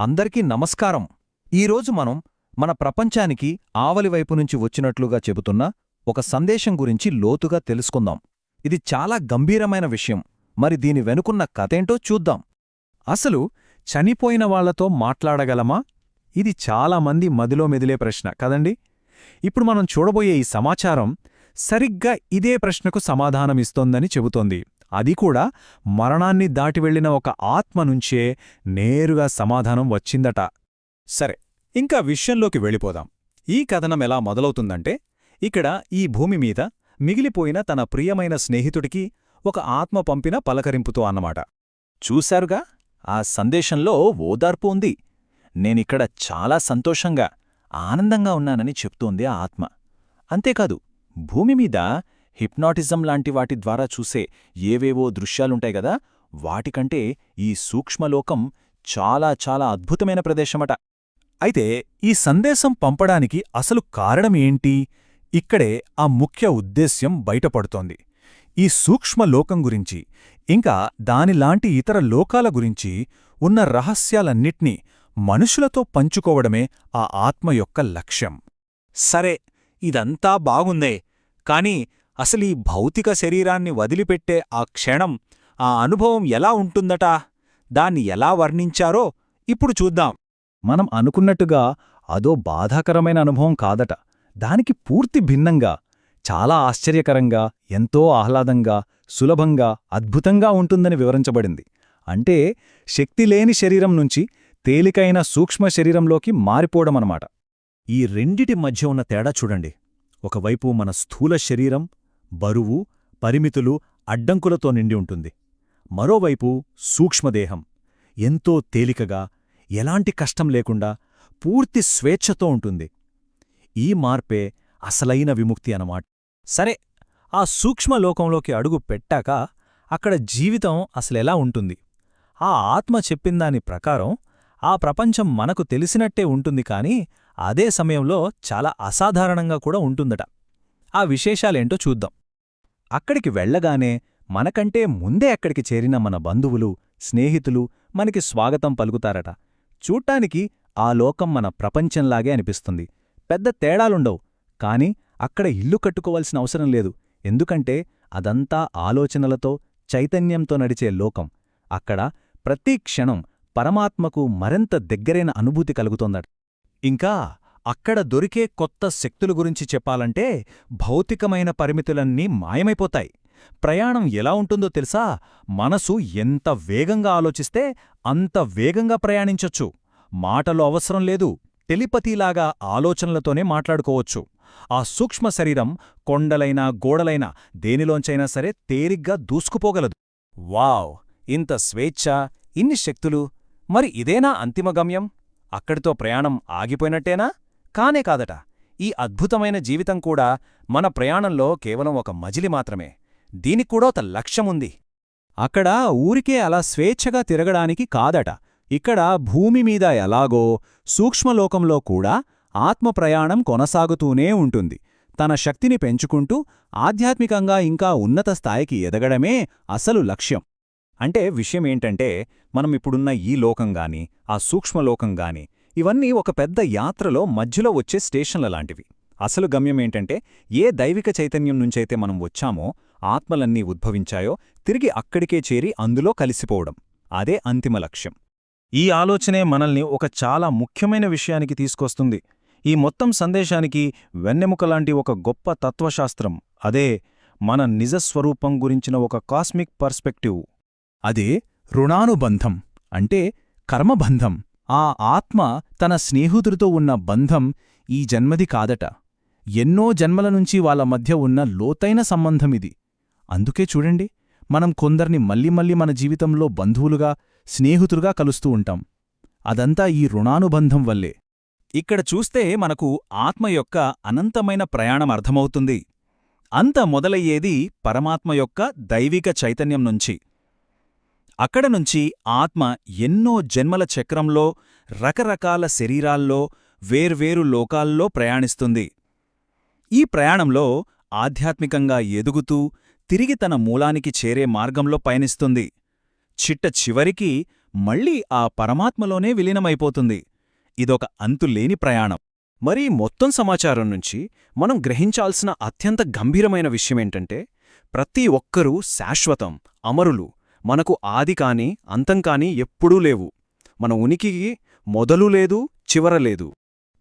అందరికీ నమస్కారం. ఈరోజు మనం మన ప్రపంచానికి ఆవలివైపు నుంచి వచ్చినట్లుగా చెబుతున్న ఒక సందేశం గురించి లోతుగా తెలుసుకుందాం. ఇది చాలా గంభీరమైన విషయం. మరి దీని వెనుకున్న కథేంటో చూద్దాం. అసలు చనిపోయిన వాళ్ళతో మాట్లాడగలమా? ఇది చాలామంది మదిలో మెదిలే ప్రశ్న కదండి. ఇప్పుడు మనం చూడబోయే ఈ సమాచారం సరిగ్గా ఇదే ప్రశ్నకు సమాధానమిస్తోందని చెబుతోంది. అది కూడా మరణాన్ని దాటి వెళ్ళిన ఒక ఆత్మ నుంచే నేరుగా సమాధానం వచ్చిందట. సరే ఇంకా విషయంలోకి వెళ్ళిపోదాం. ఈ కథనం ఎలా మొదలవుతుందంటే ఇక్కడ ఈ భూమి మీద మిగిలిపోయిన తన ప్రియమైన స్నేహితుడికి ఒక ఆత్మ పంపిన పలకరింపుతో అన్నమాట. చూశారుగా? ఆ సందేశంలో ఓదార్పు ఉంది. నేనిక్కడ చాలా సంతోషంగా ఆనందంగా ఉన్నానని చెప్తోంది ఆ ఆత్మ. అంతేకాదు భూమి మీద హిప్నాటిజం లాంటి వాటి ద్వారా చూసే ఏవేవో దృశ్యాలుంటాయి గదా వాటికంటే ఈ సూక్ష్మలోకం చాలా చాలా అద్భుతమైన ప్రదేశమట. అయితే ఈ సందేశం పంపడానికి అసలు కారణం ఏంటి ఇక్కడే ఆ ముఖ్య ఉద్దేశ్యం బయటపడుతోంది. ఈ సూక్ష్మలోకం గురించి ఇంకా దానిలాంటి ఇతర లోకాల గురించి ఉన్న రహస్యాలన్నిట్నీ మనుషులతో పంచుకోవడమే ఆ ఆత్మ యొక్క లక్ష్యం. సరే ఇదంతా బాగుందే కాని అసలీ భౌతిక శరీరాన్ని వదిలిపెట్టే ఆ క్షణం ఆ అనుభవం ఎలా ఉంటుందట? దాన్ని ఎలా వర్ణించారో ఇప్పుడు చూద్దాం. మనం అనుకున్నట్టుగా అదో బాధాకరమైన అనుభవం కాదట. దానికి పూర్తి భిన్నంగా చాలా ఆశ్చర్యకరంగా ఎంతో ఆహ్లాదంగా సులభంగా అద్భుతంగా ఉంటుందని వివరించబడింది. అంటే శక్తిలేని శరీరం నుంచి తేలికైన సూక్ష్మ శరీరంలోకి మారిపోవడమనమాట. ఈ రెండిటి మధ్య ఉన్న తేడా చూడండి. ఒకవైపు మన స్థూల శరీరం బరువు పరిమితులు అడ్డంకులతో నిండి ఉంటుంది. మరోవైపు సూక్ష్మదేహం. ఎంతో తేలికగా ఎలాంటి కష్టం లేకుండా పూర్తి స్వేచ్ఛతో ఉంటుంది. ఈ మార్పే అసలైన విముక్తి అన్నమాట. సరే ఆ సూక్ష్మలోకంలోకి అడుగు పెట్టాక అక్కడ జీవితం అసలెలా ఉంటుంది? ఆ ఆత్మ చెప్పిందాని ప్రకారం ఆ ప్రపంచం మనకు తెలిసినట్టే ఉంటుంది కాని అదే సమయంలో చాలా అసాధారణంగా కూడా ఉంటుందట. ఆ విశేషాలేంటో చూద్దాం. అక్కడికి వెళ్ళగానే మనకంటే ముందే అక్కడికి చేరిన మన బంధువులు స్నేహితులు మనకి స్వాగతం పలుకుతారట. చూడ్టానికి ఆ లోకం మన ప్రపంచంలాగే అనిపిస్తుంది. పెద్ద తేడాలుండవు. కాని అక్కడ ఇల్లు కట్టుకోవలసిన అవసరం లేదు. ఎందుకంటే అదంతా ఆలోచనలతో చైతన్యంతో నడిచే లోకం. అక్కడ ప్రతి క్షణం పరమాత్మకు మరింత దగ్గరైన అనుభూతి కలుగుతోందట. ఇంకా అక్కడ దొరికే కొత్త శక్తుల గురించి చెప్పాలంటే భౌతికమైన పరిమితులన్నీ మాయమైపోతాయి. ప్రయాణం ఎలా ఉంటుందో తెలుసా? మనసు ఎంత వేగంగా ఆలోచిస్తే అంత వేగంగా ప్రయాణించొచ్చు. మాటలు అవసరం లేదు టెలిపతీలాగా ఆలోచనలతోనే మాట్లాడుకోవచ్చు. ఆ సూక్ష్మ శరీరం కొండలైనా గోడలైనా దేనిలోంచైనా సరే తేలిగ్గా దూసుకుపోగలదు. వావ్! ఇంత స్వేచ్ఛ ఇన్ని శక్తులు. మరి ఇదేనా అంతిమ గమ్యం? అక్కడితో ప్రయాణం ఆగిపోయినట్టేనా? కానే కాదట. ఈ అద్భుతమైన జీవితం కూడా మన ప్రయాణంలో కేవలం ఒక మజిలి మాత్రమే. దీనిక్కూడా ఒక లక్ష్యముంది అక్కడ ఊరికే అలా స్వేచ్ఛగా తిరగడానికి కాదట. ఇక్కడ భూమి మీద ఎలాగో సూక్ష్మలోకంలో కూడా ఆత్మప్రయాణం కొనసాగుతూనే ఉంటుంది. తన శక్తిని పెంచుకుంటూ ఆధ్యాత్మికంగా ఇంకా ఉన్నత స్థాయికి ఎదగడమే అసలు లక్ష్యం. అంటే విషయమేంటంటే మనం ఇప్పుడున్న ఈ లోకంగాని ఆ సూక్ష్మలోకంగాని ఇవన్నీ ఒక పెద్ద యాత్రలో మధ్యలో వచ్చే స్టేషన్ల లాంటివి. అసలు గమ్యమేంటంటే ఏ దైవిక చైతన్యం నుంచైతే మనం వచ్చామో ఆత్మలన్నీ ఉద్భవించాయో తిరిగి అక్కడికే చేరి అందులో కలిసిపోవడం. అదే అంతిమ లక్ష్యం. ఈ ఆలోచనే మనల్ని ఒక చాలా ముఖ్యమైన విషయానికి తీసుకొస్తుంది. ఈ మొత్తం సందేశానికి వెన్నెముకలాంటి ఒక గొప్ప తత్వశాస్త్రం అదే మన నిజస్వరూపం గురించిన ఒక కాస్మిక్ పర్స్పెక్టివ్. అదే రుణానుబంధం అంటే కర్మబంధం. ఆ ఆత్మ తన స్నేహితుడితో ఉన్న బంధం ఈ జన్మది కాదట. ఎన్నో జన్మల నుంచి వాళ్ళ మధ్య ఉన్న లోతైన సంబంధమిది. అందుకే చూడండి మనం కొందర్ని మళ్ళీ మళ్ళీ మన జీవితంలో బంధువులుగా స్నేహితులుగా కలుస్తూ ఉంటాం. అదంతా ఈ రుణానుబంధం వల్లే. ఇక్కడ చూస్తే మనకు ఆత్మ యొక్క అనంతమైన ప్రయాణం అర్థమవుతుంది. అంత మొదలయ్యేది పరమాత్మ యొక్క దైవిక చైతన్యం నుంచి. అక్కడ నుంచి ఆత్మ ఎన్నో జన్మల చక్రంలో రకరకాల శరీరాల్లో వేర్వేరు లోకాల్లో ప్రయాణిస్తుంది. ఈ ప్రయాణంలో ఆధ్యాత్మికంగా ఎదుగుతూ తిరిగి తన మూలానికి చేరే మార్గంలో పయనిస్తుంది. చిట్ట చివరికి మళ్ళీ ఆ పరమాత్మలోనే విలీనమైపోతుంది. ఇదొక అంతులేని ప్రయాణం. మరి మొత్తం సమాచారం నుంచి మనం గ్రహించాల్సిన అత్యంత గంభీరమైన విషయమేంటంటే ప్రతి ఒక్కరూ శాశ్వతం అమరులు మనకు ఆది కాని అంతం కాని ఎప్పుడూ లేవు. మన ఉనికికి మొదలు లేదు చివర లేదు.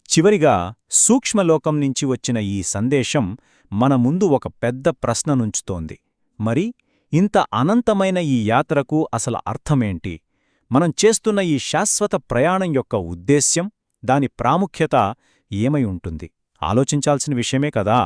చివరిగా సూక్ష్మలోకం నుంచి వచ్చిన ఈ సందేశం మన ముందు ఒక పెద్ద ప్రశ్ననుంచుతోంది మరి ఇంత అనంతమైన ఈ యాత్రకు అసలు అర్థమేంటి? మనం చేస్తున్న ఈ శాశ్వత ప్రయాణం యొక్క ఉద్దేశ్యం దాని ప్రాముఖ్యత ఏమై ఉంటుంది? ఆలోచించాల్సిన విషయమే కదా!